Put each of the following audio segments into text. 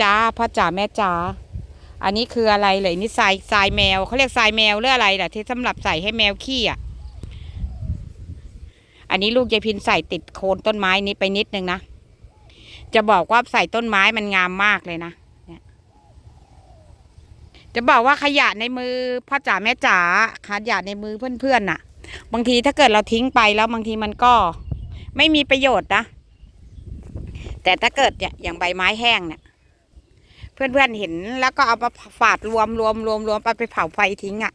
จ้าพ่อจ๋าแม่จ๋าอันนี้คืออะไรเลยนี่ทรายทรายแมวเขาเรียกทรายแมวหรืออะไรล่ะ ที่สำหรับใส่ให้แมวขี้อะ อันนี้ลูกยายพินใส่ติดโคนต้นไม้นี้ไปนิดนึงนะจะบอกว่าใส่ต้นไม้มันงามมากเลยนะเนี่ยจะบอกว่าขยะในมือพ่อจ๋าแม่จ๋าขยะในมือเพื่อนๆน่ะ บางทีถ้าเกิดเราทิ้งไปแล้วบางทีมันก็ไม่มีประโยชน์นะแต่ถ้าเกิดเนี่ยอย่างใบไม้แห้งเนี่ย เพื่อนๆเห็น แล้วก็เอามาฝาดรวมรวมรวมรวมไปไปเผาไฟทิ้งอะ่ะ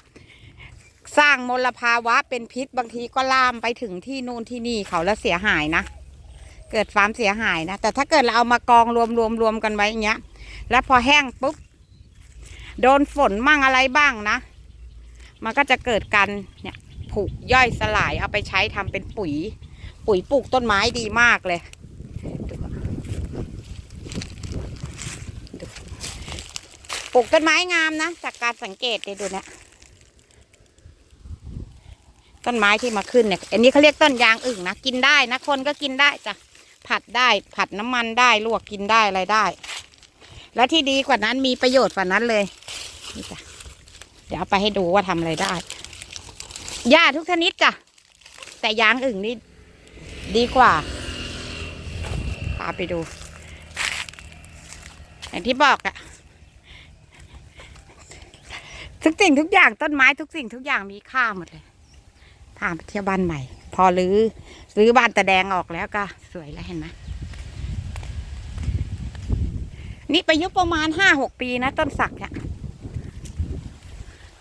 สร้างมลภาวะเป็นพิษบางทีก็ลามไปถึงที่นู่นที่นี่เขาแล้วเสียหายนะ เกิดความเสียหายนะ แต่ถ้าเกิดเราเอามากองรวมรวมรวมกันไว้อย่างเงี้ย แล้วพอแห้งปุ๊บโดนฝนมั่งอะไรบ้างนะ มันก็จะเกิดการเนี่ยผุย่อยสลายเอาไปใช้ทำเป็นปุ๋ย ปุ๋ยปลูกต้นไม้ดีมากเลยดูดู ปลูกต้นไม้งามนะ จากการสังเกตเดี๋ยวดูนี่ต้นไม้ที่มาขึ้นเนี่ย อันนี้เขาเรียกต้นยางอึ่งนะ กินได้นะคนก็กินได้จ้ะ ผัดได้ ผัดน้ำมันได้ ลวกกินได้อะไรได้ และที่ดีกว่านั้นมีประโยชน์กว่านั้นเลย นี่จ้ะ เดี๋ยวเอาไปให้ดูว่าทำอะไรได้ หญ้าทุกชนิดจ้ะ แต่ยางอึ่งนี่ดีกว่า พาไปดู อย่างที่บอกอะ ทุกสิ่งทุกอย่างต้นไม้ทุกสิ่งทุกอย่างมีค่าหมดเลยพาไปเที่ยวบ้านใหม่ พอรื้อรื้อบ้านตะแดงออกแล้วก็สวยแล้วเห็นไหมนี่ไปยุประมาณห้าหกปีนะ ต้นสักเนี่ย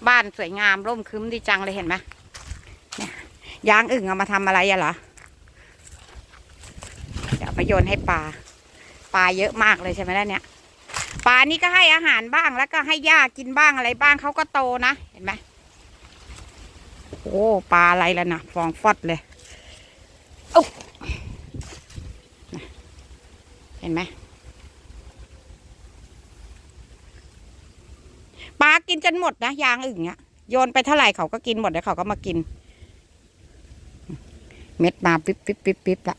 บ้านสวยงามร่มครึ้มดีจังเลยเห็นไหมเนี่ยยางอึ่งเอามาทำอะไรอะเหรอเดี๋ยวมาโยนให้ปลาปลาเยอะมากเลยใช่ไหมล่ะเนี่ย ปลานี่ก็ให้อาหารบ้างแล้วก็ให้หญ้ากินบ้างอะไรบ้างเขาก็โตนะเห็นไหมโอ้ปลาอะไรแล่ะนะฟองฟอดเลยโอ้เห็นไหมปลากินจนหมดนะยางอึ่งเนี่ยโยนไปเท่าไหร่เขาก็กินหมดแล้วเขาก็มากิน เม็ดมาปิ๊บปิ๊บปิ๊บปิ๊บละ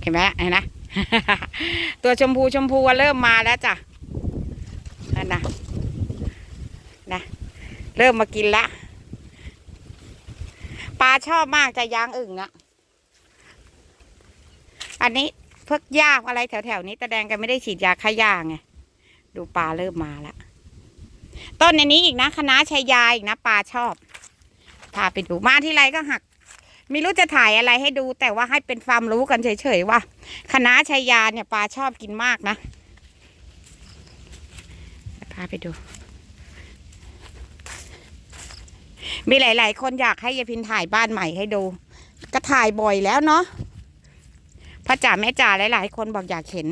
เห็นไหมเห็นนะ ตัวชมพูชมพูเริ่มมาแล้วจ้ะ นั่นนะนะ เริ่มมากินละปลาชอบมากจะยางอึ่งอะอันนี้เพิกยากอะไรแถวๆนี้ตะแดงกันไม่ได้ฉีดยาฆ่าหญ้าไงดูปลาเริ่มมาละต้นในนี้อีกนะคณะชัยาอีกนะปลาชอบพาไปดูมาที่ไรก็หักไม่รู้จะถ่ายอะไรให้ดูแต่ว่าให้เป็นความรู้กันเฉยๆว่าคณะชัยยาเนี่ยปลาชอบกินมากนะ พาไปดู มีหลาย ๆ คนอยากให้ยายพินถ่ายบ้านใหม่ให้ดู ก็ถ่ายบ่อยแล้วเนาะพ่อจ๋าแม่จ๋าหลาย ๆ คนบอกอยากเห็น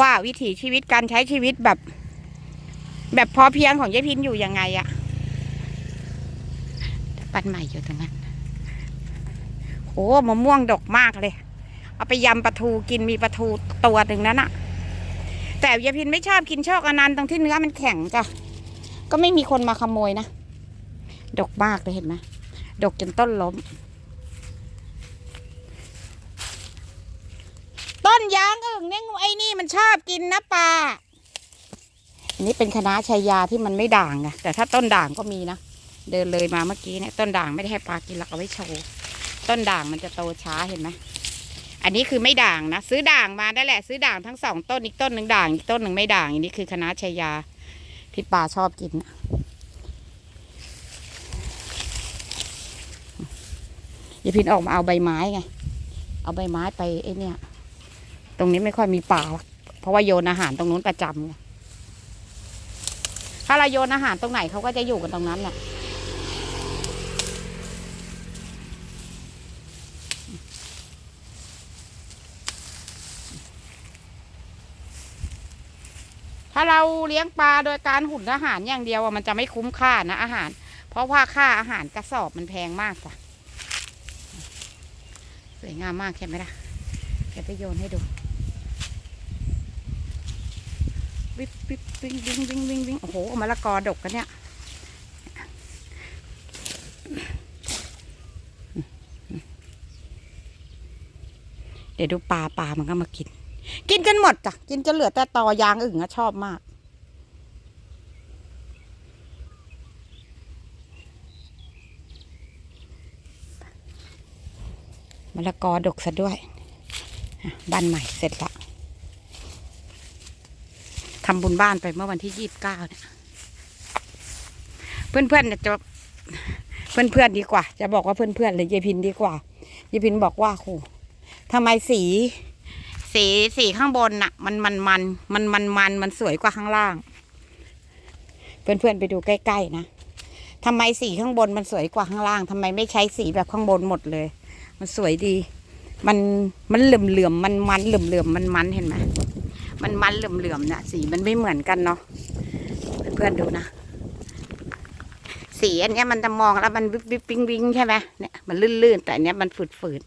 ว่าวิถีชีวิตการใช้ชีวิตแบบ แบบพอเพียงของยายพินอยู่ยังไงอะบ้านใหม่อยู่ตรงนั้นโอ้มะม่วงดกมากเลย เอาไปยำปลาทูกินมีปลาทูตัวหนึ่งนั้นอะ แต่ยายพินไม่ชอบกินโชคอนันต์ตรงที่เนื้อมันแข็งจ้ะก็ไม่มีคนมาขโมยนะ ดกมากเลยเห็นไหมดกจนต้นล้ม ต้นยางอึ่งเนี่ยไอ้นี่มันชอบกินนะปลาอันนี้เป็นคณะชัยยาที่มันไม่ด่างไงแต่ถ้าต้นด่างก็มีนะ เดินเลยมาเมื่อกี้เนี่ยต้นด่างไม่ได้ให้ปลากินหรอกเอาไว้โชว์ ต้นด่างมันจะโตช้าเห็นไหม อันนี้คือไม่ด่างนะ ซื้อด่างมาได้แหละ ซื้อด่างทั้งสองต้นอีกต้นหนึ่งด่างอีกต้นหนึ่งไม่ด่างอันนี้คือคณะชัยยาที่ปลาชอบกินนะยายพินออกมาเอาใบไม้ไง เอาใบไม้ไปไอ้นี่ตรงนี้ไม่ค่อยมีปลาเพราะว่าโยนอาหารตรงนู้นประจำถ้าเราโยนอาหารตรงไหนเขาก็จะอยู่กันตรงนั้นแหละ ถ้าเราเลี้ยงปลาโดยการหุ่นอาหารอย่างเดียวมันจะไม่คุ้มค่านะอาหาร เพราะว่าค่าอาหารกระสอบมันแพงมากจ้ะสวยงามมากใช่ไหมล่ะเดี๋ยวไปโยนให้ดูวิบวิบวิ่งวิ่งวิ่งวิ่งวิ่งโอ้โหมะละกอดกกันเนี่ยเดี๋ยวดูปลาปลามันก็มากิน กินจนหมดจ้ะกินจนเหลือแต่ตอยางอึ่งอะชอบมาก มะละกอดกซะด้วยบ้านใหม่เสร็จละทำบุญบ้านไปเมื่อวันที่ยี่สิบเก้าเนี่ยเพื่อนๆเนี่ยจะเพื่อนๆดีกว่า จะบอกว่าเพื่อนๆเลยยายพินดีกว่า ยายพินบอกว่าโหทำไมสี สีสีข้างบนน่ะ มันมันมันมันมันมันมันสวยกว่าข้างล่าง เพื่อนๆไปดูใกล้ๆนะทำไมสีข้างบนมันสวยกว่าข้างล่างทำไมไม่ใช้สีแบบข้างบนหมดเลย มันสวยดี มันมันเหลื่อมเหลื่อมมันมันเหลื่อมเหลื่อมมันมันเห็นไหมมันมันเหลื่อมเหลื่อมเนี่ยสีมันไม่เหมือนกันเนาะเพื่อนๆดูนะสีอันเนี้ยมันจะมองแล้วมันวิบวิบวิงวิงใช่ไหมเนี่ยมันลื่นๆแต่อันเนี้ยมันฝืดฝืด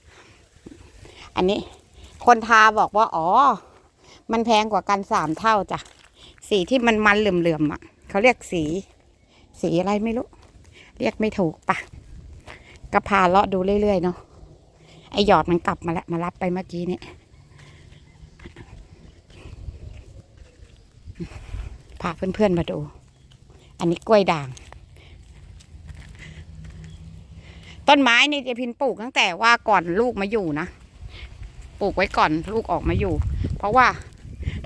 อันนี้ คนทาบอกว่า อ๋อ มันแพงกว่ากันสามเท่าจ้ะ สีที่มันมันเหลื่อมๆอะ เขาเรียกสี สีอะไรไม่รู้ เรียกไม่ถูกปะก็พาเลาะดูเรื่อยๆเนาะ ไอหยอดมันกลับมาแล้วมารับไปเมื่อกี้นี้พาเพื่อนๆมาดู อันนี้กล้วยด่าง ต้นไม้นี่เจพินปลูกตั้งแต่ว่าก่อนลูกมาอยู่นะ ปลูกไว้ก่อนลูกออกมาอยู่ เพราะว่า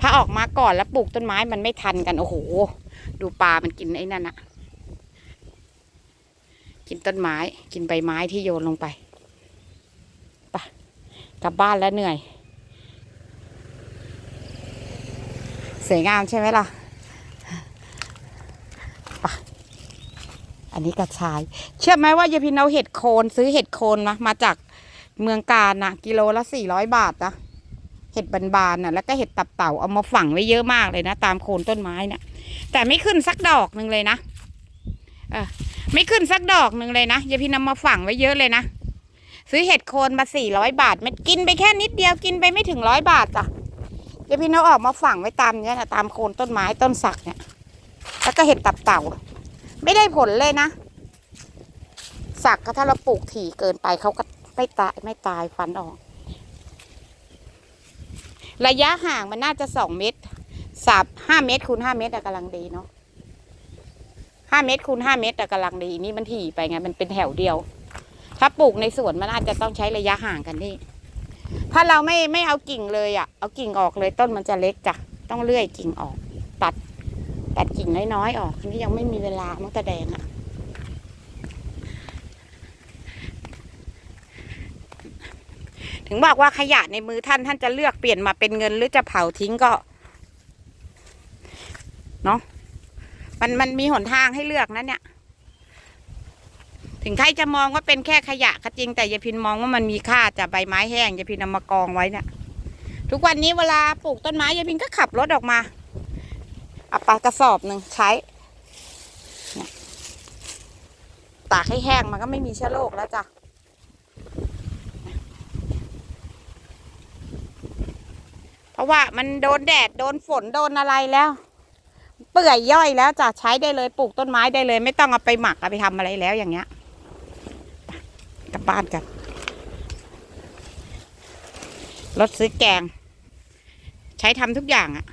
ถ้าออกมาก่อนแล้วปลูกต้นไม้มันไม่ทันกัน โอ้โห ดูปลามันกินไอ้นั่นอะกินต้นไม้กินใบไม้ที่โยนลงไปไปกลับบ้านแล้วเหนื่อย สวยงามใช่ไหมล่ะไปอันนี้กระชาย เชื่อไหมว่ายายพินเอาเห็ดโคนซื้อเห็ดโคนมามาจาก เมืองการนะกิโลละสี่ร้อยบาทนะเห็ดบานๆน่ะแล้วก็เห็ดตับเต่าเอามาฝังไว้เยอะมากเลยนะ ตามโคนต้นไม้น่ะแต่ไม่ขึ้นสักดอกหนึ่งเลยนะเออไม่ขึ้นสักดอกหนึ่งเลยนะยายพินเอามาฝังไว้เยอะเลยนะซื้อเห็ดโคนมาสี่ร้อยบาทม็ดกินไปแค่นิดเดียวกินไปไม่ถึงร้อยบาทจ้ะยายพินเอาออกมาฝังไว้ตามเนี้ยนะตามโคนต้นไม้ต้นสักเนี่ย แล้วก็เห็ดตับเต่า ไม่ได้ผลเลยนะสักก็ถ้าเราปลูกถี่เกินไปเขาก็ ไม่ตายไม่ตายฟันออก ระยะห่างมันน่าจะสองเมตรสับห้าเมตรคูณห้าเมตรอะกำลังดีเนาะห้าเมตรคูณห้าเมตรอะกำลังดีนี่มันถี่ไปไงมันเป็นแถวเดียว ถ้าปลูกในสวนมันอาจจะต้องใช้ระยะห่างกันนี่ ถ้าเราไม่ไม่เอากิ่งเลยอะเอากิ่งออกเลยต้นมันจะเล็กจ้ะต้องเลื่อยกิ่งออก ตัดตัดกิ่งน้อยๆออกนี่ยังไม่มีเวลามันตะแดงอะ ถึงบอกว่าขยะในมือท่านท่านจะเลือกเปลี่ยนมาเป็นเงินหรือจะเผาทิ้งก็เนาะมันมันมีหนทางให้เลือกนะเนี่ย ถึงใครจะมองว่าเป็นแค่ขยะก็จริงแต่ยายพินมองว่ามันมีค่าจากใบไม้แห้งยายพินเอามากองไว้เนี่ยทุกวันนี้เวลาปลูกต้นไม้ยายพินก็ขับรถออกมาเอาปลากระสอบหนึ่งใช้ตากให้แห้งมันก็ไม่มีเชื้อโรคแล้วจ้ะ เพ ราะว่ามันโดนแดดโดนฝนโดนอะไรแล้ว เปื่อยย่อยแล้วจะใช้ได้เลยปลูกต้นไม้ได้เลย ไม่ต้องเอาไปหมักเอาไปทำอะไรแล้วอย่างเงี้ยกลับบ้านกันรถซื้อแกง ใช้ทำทุกอย่างอะ